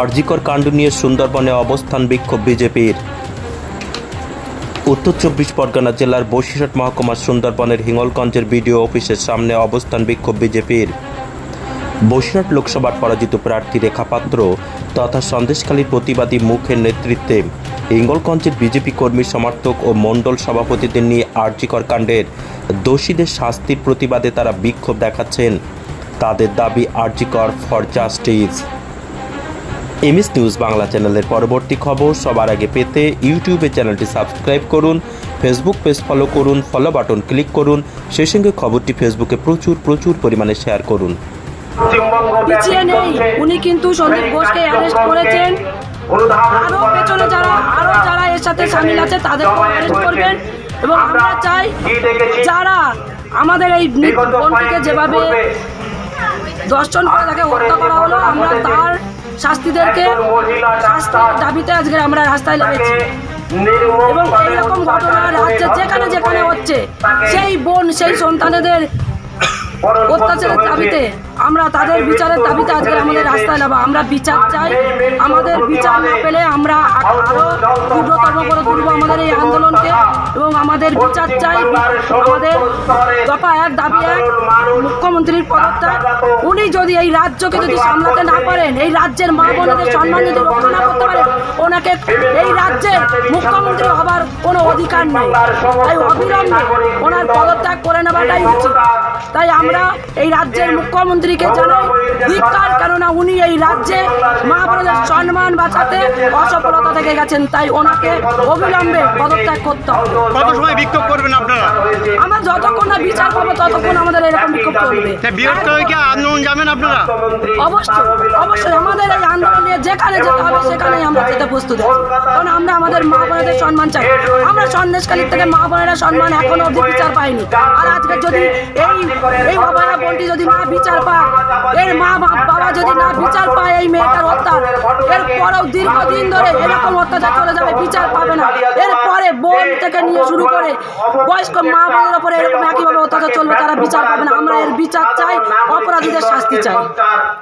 আরজিকর কাণ্ড নিয়ে সুন্দরবনে অবস্থান বিক্ষোভ বিজেপির। উত্তর চব্বিশ পরগনা জেলার বসিরহাট মহকুমার সুন্দরবনের হিঙ্গলগঞ্জের বিডিও অফিসের সামনে অবস্থান বিক্ষোভ বিজেপির। বসিরহাট লোকসভার পরাজিত প্রার্থী রেখা পাত্র তথা সন্দেশখালীর প্রতিবাদী মুখের নেতৃত্বে হিঙ্গলগঞ্জের বিজেপি কর্মী সমর্থক ও মণ্ডল সভাপতিদের নিয়ে আরজিকর কাণ্ডের দোষীদের শাস্তির প্রতিবাদে তারা বিক্ষোভ দেখাচ্ছেন। তাদের দাবি RG Kar for justice. MS news Bangla চ্যানেলের পরবর্তী খবর সবার আগে পেতে ইউটিউবে চ্যানেলটি সাবস্ক্রাইব করুন, ফেসবুক পেজ ফলো করুন ফলো বাটন ক্লিক করুন, সেই সঙ্গে খবরটি ফেসবুকে প্রচুর প্রচুর পরিমাণে শেয়ার করুন। পিছিয়ে নেই, উনি কিন্তু সন্দীপ ঘোষকে অ্যারেস্ট করেছেন। আরও পেছনে যারা, আরও যারা এর সাথে সামিল আছে, তাদেরকেও অ্যারেস্ট করবেন। এবং আমরা চাই যারা আমাদের এই বোনটিকে যেভাবে দর্শন করে তাকে হত্যা করা হলো, আমরা তার শাস্তিদেরকে শাস্তির দাবিতে আজকে আমরা রাস্তায় নেমেছি। এবং এইরকম ঘটনা রাজ্যে যেখানে যেখানে হচ্ছে, সেই বোন, সেই সন্তানেদের অত্যাচারের দাবিতে আমরা তাদের বিচারের দাবিতে আজকে আমাদের রাস্তায় নামা। আমরা বিচার চাই। আমাদের বিচার না পেলে আমরা আরও তীব্রতর করে তুলব আমাদের এই আন্দোলনকে এবং আমাদের বিচার চাই। আমাদের দফা এক, দাবি এক, মুখ্যমন্ত্রীর পদত্যাগ। উনি যদি এই রাজ্যকে যদি সামলাতে না পারেন, এই রাজ্যের মা বোনদের সম্মান যদি রক্ষা না করতে পারেন ওনাকে এই রাজ্যের মুখ্যমন্ত্রী হবার কোনো অধিকার নেই। তাই অবিলম্বে ওনার পদত্যাগ করে নেওয়াটাই উচিত। তাই আমরা এই রাজ্যের মুখ্যমন্ত্রীকে জানাই ধিক্কার কেননা উনি এই রাজ্যে মা সম্মান বাঁচাতে অসফলতা থেকে গেছেন। তাই ওনাকে অবিলম্বে পদত্যাগ করতে হবে। কত সময় বিক্ষোভ করবেন আপনারা? আমরা যতক্ষণ না বিচার পাবো ততক্ষণ আমাদের এরকম বিক্ষোভ হয়ে কি আন্দোলন যাবেন আপনারা? অবশ্যই অবশ্যই। আমাদের এই আন্দোলন যেখানে যেতে হবে সেখানেই আমরা যেতে প্রস্তুত আছি। কারণ আমরা আমাদের মা বোনেদের সম্মান চাই। আমরা সন্দেশকালীর থেকে মা বোনেরা সম্মান এখনও অবধি বিচার পাইনি। আর আজকে যদি এই এই বাবারা বোনটি যদি না বিচার পায় এর মা বাবা যদি না বিচার পায় এই মেয়েটার হত্যা এর পরেও দীর্ঘদিন ধরে এরকম অত্যাচার চলে যাবে বিচার পাবে না। এরপরে বোন থেকে নিয়ে শুরু করে বয়স্ক মা বোনের ওপরে এরকম একইভাবে অত্যাচার চলবে তারা বিচার পাবে না। আমরা এর বিচার চাই অপরাধীদের শাস্তি চাই।